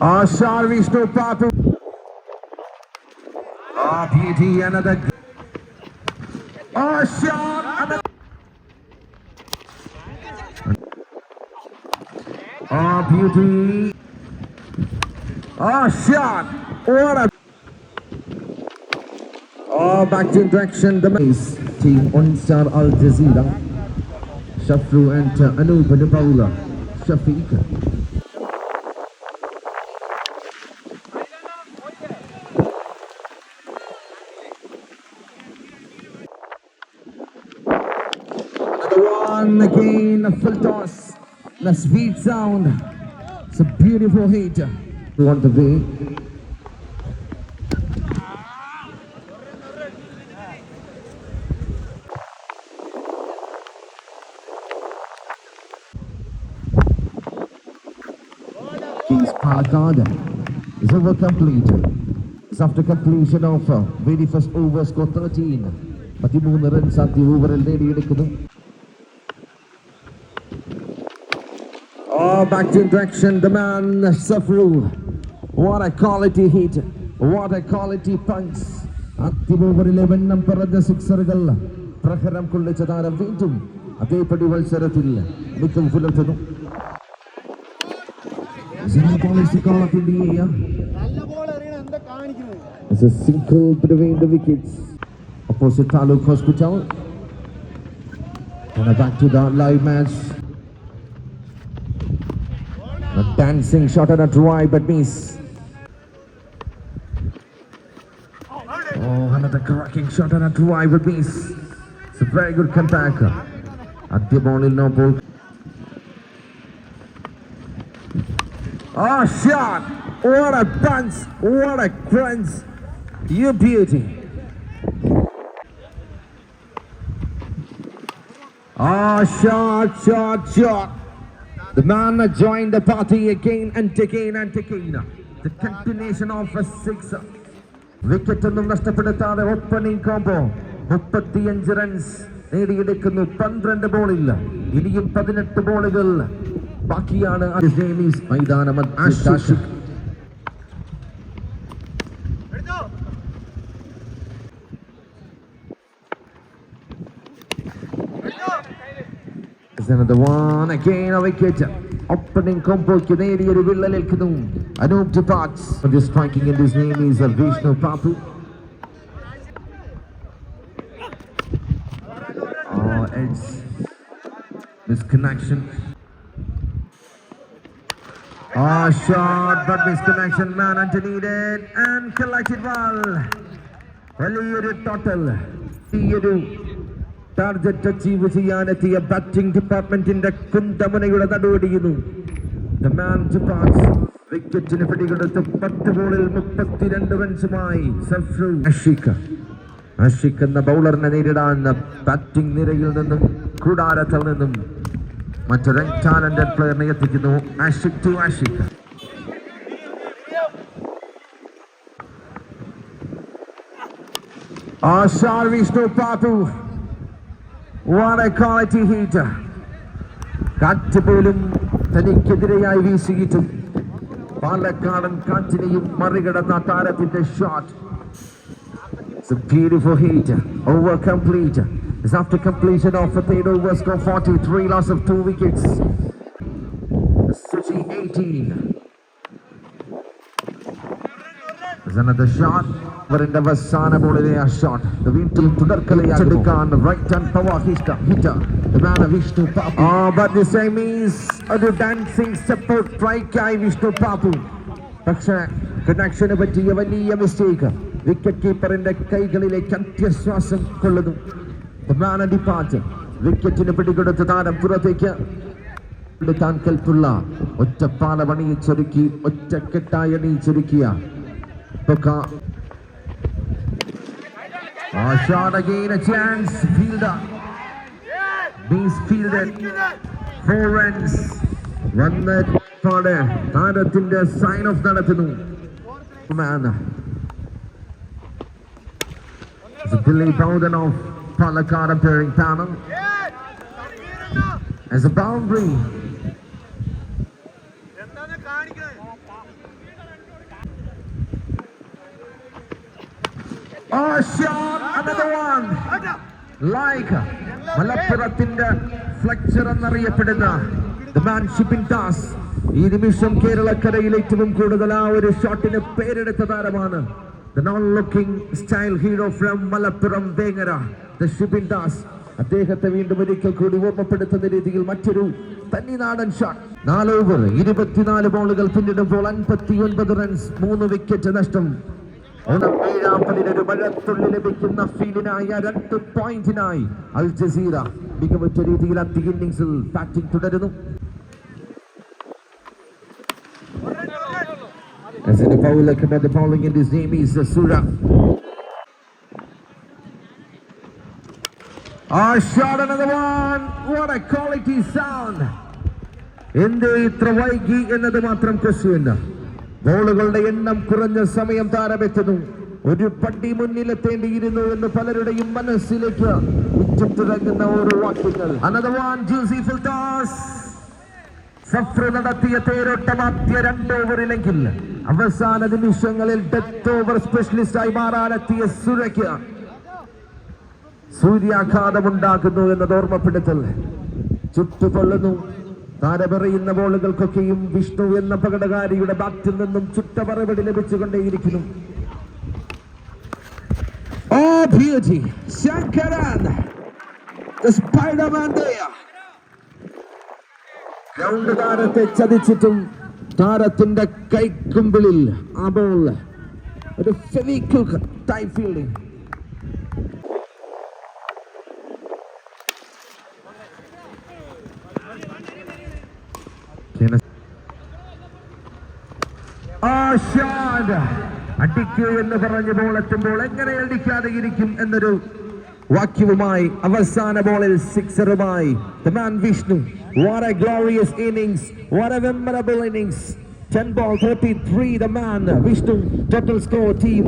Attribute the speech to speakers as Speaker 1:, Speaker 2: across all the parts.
Speaker 1: ആശാർ Oh, beauty! another Oh, shot! Another. Oh, beauty! Oh, shot! Another. Oh, back to action. The Mace team Unsar Al Jazeera. Shafru and uh, Anup Dubawla. again, a full toss. The sweet sound. It's a beautiful hit. You want the way. Keys Palakkad is over complete. It's after completion of uh, very first over score 13. പതിമൂന്ന് runs ആദ്യ ഓവറിൽ നേടിയെടുക്കുന്നു Oh, back to interaction. The man, Safru. What a quality hit. What a quality punch. അന്തിമ ഓവറിലെ വെണ്ണം പറഞ്ഞ സിക്സറുകൾ പ്രഹരം കൊള്ളിച്ച താരം വീണ്ടും അതേപടി മത്സരത്തിൽ മികവ് പുലർത്തുന്നു Zara policy call up in the air.
Speaker 2: നല്ല ബോൾ എറിയണ എന്താ കാണിക്കുന്നത്
Speaker 1: It's a single between the wickets. Opposite Taluk Hospital. And back to the live match. dancing shot and a drive but miss. Oh, another cracking shot and a drive but miss. It's a very good comeback. At the ball no ball. Oh, shot! What a punch! What a crunch! You beauty! Oh, shot, shot, shot! The man joined the party again and again and again. The continuation of a six. Wicket ഒന്നും നഷ്ടപ്പെടുത്താതെ opening combo മുപ്പത്തിയഞ്ച് runs നേടിയെടുക്കുന്നു. പന്ത്രണ്ട് ബോളിൽ ഇനിയും പതിനെട്ട് ബോളുകൾ ബാക്കിയാണ്. മൈതാനം Ashiq another one again a wicket. Opening comboയ്ക്ക് നേടിയൊരു വിള്ളലേൽക്കുന്നു Anoop departs The striking in his name is uh, Vishnu Papu. Oh, it's misconnection. Oh, shot, but misconnection. Man, needed and collected well. വലിയൊരു total വലിയൊരു Target achieve ചെയ്യാനെത്തിയ batting ഡിപ്പാർട്ട്മെന്റിന്റെ കുന്തമനയുടെ നടുവടിയുന്നു. വിക്കറ്റിന് പിടികൊടുത്ത് പത്ത് ബോളിൽ മുപ്പത്തിരണ്ട് റൺസുമായി അഷിഖ് എന്ന ബൗളറിനെ നേരിടാൻ ബാറ്റിംഗ് നിരയിൽ നിന്നും കൂടാരത്തിൽ നിന്നും മറ്റൊരു ടാലന്റഡ് പ്ലെയറിനെ എത്തിക്കുന്നു Ashiq to Ashiq ആശാർ Vishnu Papu. What a quality hit. കാറ്റ് പോലും തനിക്കെതിരെയായി വീശിയിട്ടും പാലക്കാടൻ കാറ്റിനെയും മറികടന്ന താരത്തിന്റെ shot It's a beautiful hit. Over complete. It's after completion of the third over score 43 loss of two wickets. Suchi 18. There's another shot. അവരുടെ അവസാന ബോളിലെ ആ shot വീണ്ടും തുടർക്കലയാച്ചെടുക്കാൻ right and power ഹിസ്റ്റർ hitter Vishnu Pappu but the time is ഒരു dancing step സ്ട്രൈക്കായി വിഷ്ണു പാപ്പു. പക്ഷേ കണക്ഷന് പറ്റിയ വലിയ മിസ്റ്റേക്ക് വിക്കറ്റ് കീപ്പറിന്റെ കൈകളിലേക്ക് അത്യശ്വാസം കൊള്ളുന്നു. ഡിപ്പാർച്ചർ വിക്കറ്റിന് പിടികൊടുത്ത താരം പുറത്തേക്ക്. എടുക്കാൻ കൽപ്പുള്ള ഒറ്റപ്പാല പണിയിച്ചൊരുക്കി ഒറ്റക്കെട്ടായി അണിയിച്ചൊരുക്കിയ. Boka. Oh, shot again, a chance. Fielder. Bees fielded. Four runs. വന്ന് പാട് താരത്തിന്റെ സൈൻ ഓഫ് നടത്തുന്നു Man. It's Billy Bowden of Palakkad appearing panel as a boundary. മലപ്പുറത്തിന്റെ ഫ്ലക്ചർ എന്നറിയപ്പെടുന്ന ദാസ് ഈ നിമിഷം കേരളക്കരയിൽ ഏറ്റവും കൂടുതൽ ആ ഒരു ഷോട്ടിന് പേരെടുത്ത താരമാണ്. The non-looking style hero from Malappuram Vengara the ഷിപ്പിൻ Das അദ്ദേഹത്തെ വീണ്ടും ഒരിക്കൽ കൂടി ഓർമ്മപ്പെടുത്തുന്ന രീതിയിൽ മറ്റൊരു തന്നിനാടൻ ഷോട്ട് നാല് ഓവർ ഇരുപത്തിനാല് ബോളുകൾ പിന്നിടുമ്പോൾ അൻപത്തി ഒൻപത് റൺസ് മൂന്ന് വിക്കറ്റ് നഷ്ടം. പോയിന്റിനായി അൽ ജസീറ മികവുറ്റ രീതിയിൽ അധിക ഇന്നിംഗ്സിൽ ബാറ്റിംഗ് തുടരുന്നു As in the bowler come at the bowling and his name is Sura. Ah, shot another one. What a quality sound. എന്തേ ഇത്ര വൈകി എന്നത് മാത്രം ക്വസ്റ്റ്യൻ ബോളുകളുടെ എണ്ണം കുറഞ്ഞ സമയം താരമെത്തുന്നു. ഒരു പടി മുന്നിലെത്തേണ്ടിയിരുന്നു എന്ന് പലരുടെയും മനസ്സിലേക്ക് ഉച്ചിട്ടിറങ്ങുന്ന ഓരോ വാക്യങ്ങൾ. സഫ്ര നടത്തിയ തേരോട്ടമാദ്യ രണ്ട് ഓവറിലെങ്കിൽ അവസാന നിമിഷങ്ങളിൽ ഡെത്ത് ഓവർ സ്പെഷ്യലിസ്റ്റായി മാറാനെത്തിയ സുരയ്ക്ക് സൂര്യാഘാതമുണ്ടാകുന്നു എന്നത് ഓർമ്മപ്പെടുത്തൽ. ചുട്ടുകൊള്ളുന്നു താരപറയുന്ന ബോളുകൾക്കൊക്കെയും വിഷ്ണു എന്ന പകടകാരിയുടെ ബാറ്റിൽ നിന്നും ലഭിച്ചുകൊണ്ടേയിരിക്കുന്നു The Spider-Man there. ഗ്രൗണ്ട് താരത്തെ ചതിച്ചിട്ടും താരത്തിന്റെ കൈക്കുമ്പിളിൽ ആ ബോൾ ഒരു Fevikwik type fielding അടിക്കൂ എന്ന് പറഞ്ഞ് ബോൾ എത്തുമ്പോൾ എങ്ങനെ അടിക്കാതെ ഇരിക്കും എന്നൊരു വാക്യവുമായി അവസാന ബോളിൽ സിക്സറുമായി the man Vishnu what a glorious innings what a memorable innings 10 ball 33 the man Vishnu total score team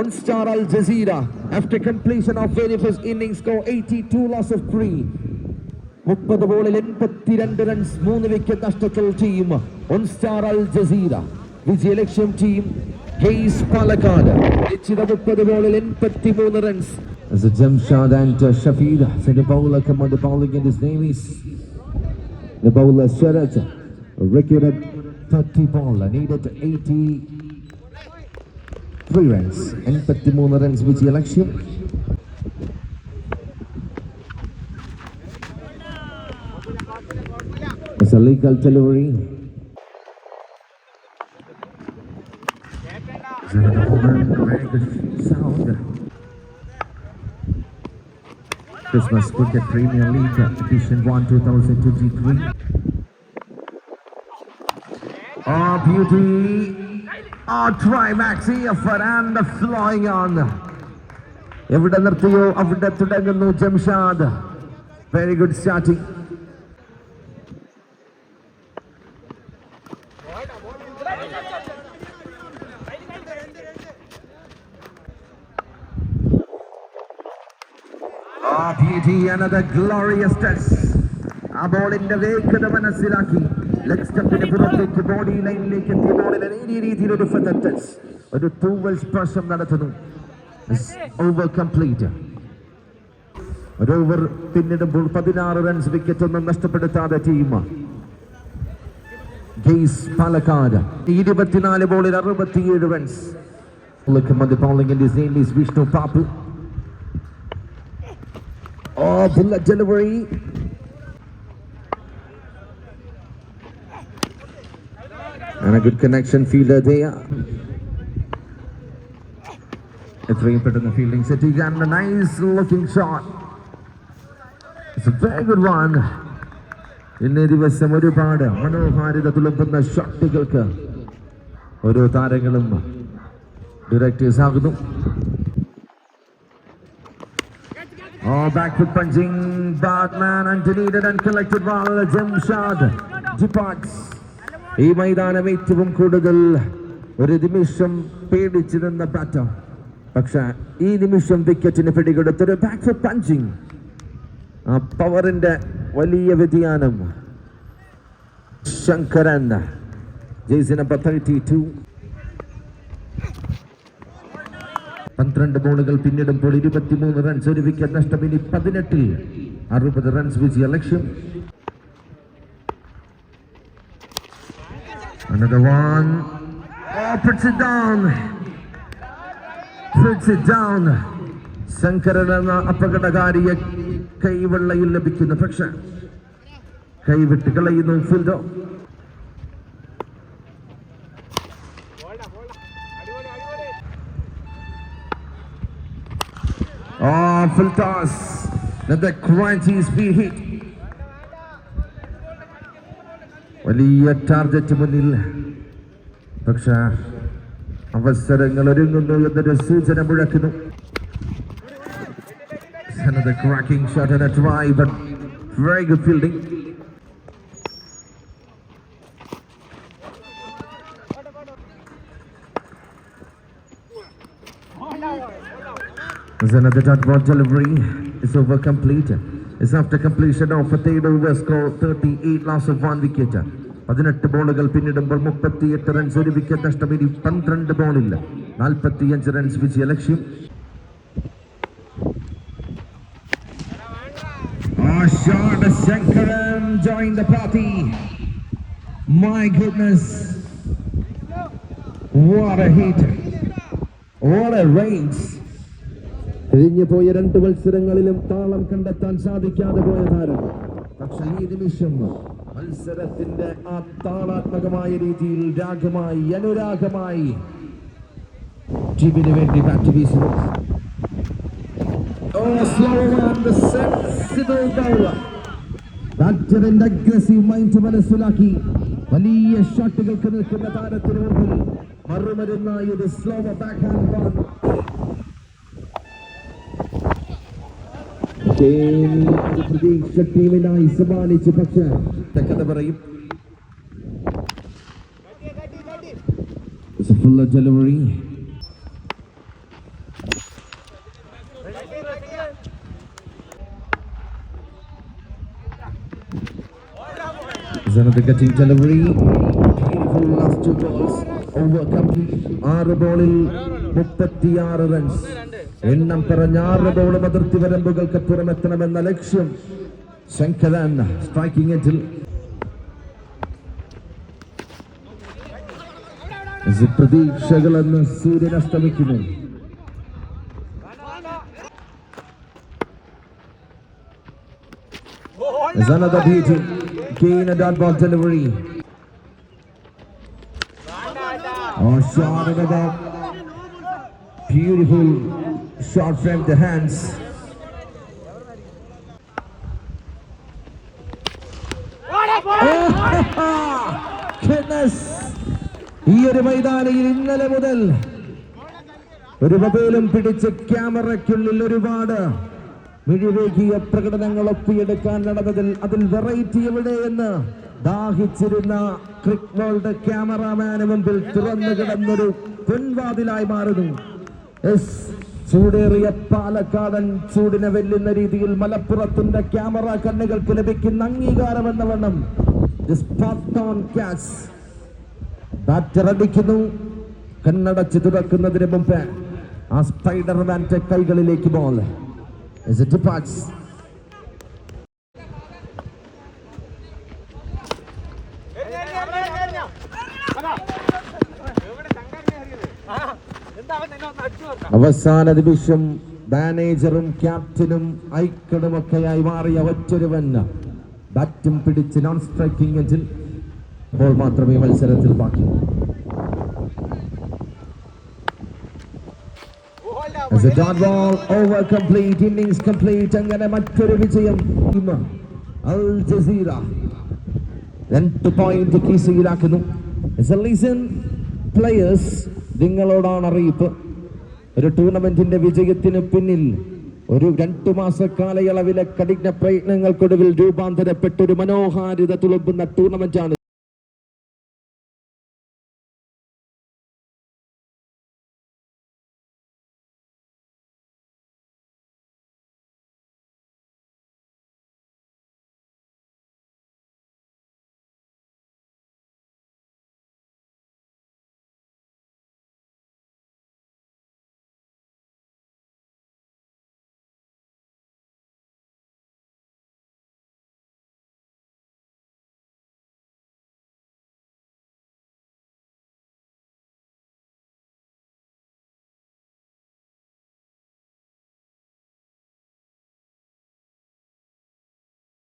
Speaker 1: on star Al Jazeera after completion of very first innings score 82 loss of 3 മുപ്പത് ബോളിൽ എൺപത്തിരണ്ട് റൺസ് മൂന്ന് wicket നഷ്ടത്തിൽ team one star Al Jazeera വിജയലക്ഷ്യം team case Palakkad നിശ്ചിത മുപ്പത് ബോളിൽ എൺപത്തി മൂന്ന് runs As a Jamshad and uh, Shafid, so the bowler come on the bowling and his name is the bowler Sharat. Record at 30 ball, needed 83 runs. 83 runs വിജയലക്ഷ്യം It's a legal delivery. Very good sound. Christmas Cricket Premier League Edition 1 2023. Oh, beauty. Oh, try Maxi and the flying on. എവിടെ നിർത്തിയോ അവിടെ തുടങ്ങുന്നു Jamshad very good starting Ah, beauty, another glorious ആ ബോളിന്റെ വേഗത മനസ്സിലാക്കി. Leg സ്റ്റമ്പിന് പുറത്തേക്ക് ബോഡി ലൈനിലേക്ക് എത്തിയ ബോളിന് നേരിയ രീതിയിൽ ഒരു ടച്ച് ഒരു തൂവൽ സ്പർശം നടത്തുന്നു. ഓവർ കംപ്ലീറ്റ് ഒരു ഓവർ പിന്നിടുമ്പോൾ പതിനാറ് റൺസ് വിക്കറ്റ് ഒന്നും നഷ്ടപ്പെടുത്താതെ ടീം ഗെയ്സ് പാലക്കാട്. ഇരുപത്തിനാല് ബോളിൽ അറുപത്തിയേഴ് runs Looking on the bowling and his name is Vishnu Papu. Oh, bullet delivery. And a good connection fielder there. എത്രയും പെട്ടെന്ന് ഫീൽഡിംഗ് സെറ്റ് ചെയ്യാൻ nice looking shot it's a very good one ഇന്നേ ദിവസം ഒരുപാട് മനോഹാരിത തുളുമ്പുന്ന ഷോട്ടുകൾക്ക് ഓരോ താരങ്ങളും ഡയറക്ടേഴ്സ് ആകുന്നു Oh, back with punching. Batman Antoneted and collected while Jamshad departs. ഈ മൈതാനം ഏറ്റവും കൂടുതൽ ഒരു നിമിഷം പേടിച്ചു നിന്ന ബാറ്റർ പക്ഷെ ഈ നിമിഷം വിക്കറ്റിന് പിടികൊടുത്തൊരു ബാക്ക് പഞ്ചിങ് ആ പവറിന്റെ വലിയ വ്യതിയാനം ശങ്കരൻ നമ്പർ തേർട്ടി ടു പന്ത്രണ്ട് ബോളുകൾ പിന്നിടുമ്പോൾ ഇരുപത്തിമൂന്ന് റൺസ് ഒരു വിക്കറ്റ് നഷ്ടം ഇനി പതിനെട്ടിൽ അറുപത് റൺസ് വിജയ ലക്ഷ്യം Another one. Oh, puts it down. Puts it down. Sankaran അപകടകാരിയെ കൈവെള്ളയിൽ ലഭിക്കുന്നു പക്ഷെ കൈവിട്ട് കളയുന്നു ഫിൽഡോ Oh, full. Let the quantity be hit. വലിയ ടാർഗറ്റ് മുന്നിൽ പക്ഷെ അവസരങ്ങൾ ഒരുങ്ങുന്നു എന്നൊരു സൂചന മുഴക്കുന്നു Another cracking shot and a try, but very good fielding. There's another dot ball delivery. It's over complete. It's after completion of a third over score 38 loss of one wicket. പതിനെട്ട് ബോളുകൾ പിന്നിടുമ്പോൾ മുപ്പത്തിയെട്ട് runs ഒരു wicket നഷ്ടം ഇനി പന്ത്രണ്ട് ബോളില്ല നാൽപ്പത്തിയഞ്ച് runs വിജയ ലക്ഷ്യം Oh, shot. Shankaran joined the party. My goodness. What a hit. What a range. കഴിഞ്ഞു പോയ രണ്ട് മത്സരങ്ങളിലും താളം കണ്ടെത്താൻ സാധിക്കാതെ പോയ താരം. പക്ഷെ ഈ നിമിഷം മത്സരത്തിന്റെ ആ താളാത്മകമായ രീതിയിൽ രാഗമായി അനുരാഗമായി ടീമിന് വേണ്ടി ബാറ്റ് വീശുന്നു. ബാറ്ററിന്റെ അഗ്രസീവ് മൈൻഡ് മനസ്സിലാക്കി. വലിയ ഷോട്ടുകൾക്ക് നിൽക്കുന്ന താരത്തിന് മുമ്പിൽ മറുമരുന്നായി ഒരു സ്ലോ ബാക്ക് ഹാൻഡ് പ്രതീക്ഷ ടീമിനായി സമ്മാനിച്ച് പക്ഷേ കഥ പറയും complete. ആറ് ബോളിൽ മുപ്പത്തിയാറ് റൺസ് എണ്ണം പറഞ്ഞ ആറ് ബോളും അതിർത്തി വരമ്പുകൾക്ക് പുറമെത്തണമെന്ന ലക്ഷ്യം. ശങ്കരൻ സ്ട്രൈക്കിംഗ് എറ്റിൽ പ്രതീക്ഷകളെന്ന് സൂര്യൻ അസ്തമിക്കുന്നു. Beautiful. Shot from the hands. ഈ ഒരു മൈതാനിയിൽ ഇന്നലെ മുതൽ ഒരു മൊബൈലും പിടിച്ച് ക്യാമറയ്ക്കുള്ളിൽ ഒരുപാട് മിഴിവേകിയ പ്രകടനങ്ങൾ ഒപ്പിയെടുക്കാൻ നടന്നതിൽ അതിൽ വെറൈറ്റി എവിടെയെന്ന് ദാഹിച്ചിരുന്ന ക്രിക് വേൾഡ് ക്യാമറാമാന് മുമ്പിൽ തുറന്നു കിടന്നൊരു പൊൻവാതിലായി മാറുന്നു ചൂടേറിയ പാലക്കാടൻ ചൂടിനെ വെല്ലുന്ന രീതിയിൽ മലപ്പുറത്തിന്റെ ക്യാമറ കണ്ണുകൾക്ക് ലഭിക്കുന്ന അംഗീകാരം എന്ന വണ്ണം ബാറ്റർ അടിക്കുന്നു കണ്ണടച്ച് തുറക്കുന്നതിന് മുമ്പ് ആ സ്പൈഡർ മാന്റെ കൈകളിലേക്ക് ബോൾ departs. അവസാന നിമിഷം മാനേജറും ക്യാപ്റ്റനും ഐക്കണുമൊക്കെയായി മാറിയ ഒറ്റൊരുവൻ ബാറ്റും പിടിച്ച് നോൺ സ്ട്രൈക്കിംഗ് എഞ്ചിൽ അപ്പോൾ മാത്രമേ മത്സരത്തിൽ ബാക്കി As a dot ball over complete, innings complete. അങ്ങനെ മറ്റൊരു വിജയം അൽ ജസീറ രണ്ട് പോയിന്റ് കീസയിലാക്കുന്നു listen, പ്ലേയേഴ്സ് നിങ്ങളോടാണ് അറിയിപ്പ് ഒരു ടൂർണമെന്റിന്റെ വിജയത്തിന് പിന്നിൽ ഒരു രണ്ടു മാസ കാലയളവിലെ കഠിന പ്രയത്നങ്ങൾക്കൊടുവിൽ രൂപാന്തരപ്പെട്ട ഒരു മനോഹാരിത തുളുമ്പുന്ന ടൂർണമെന്റാണ്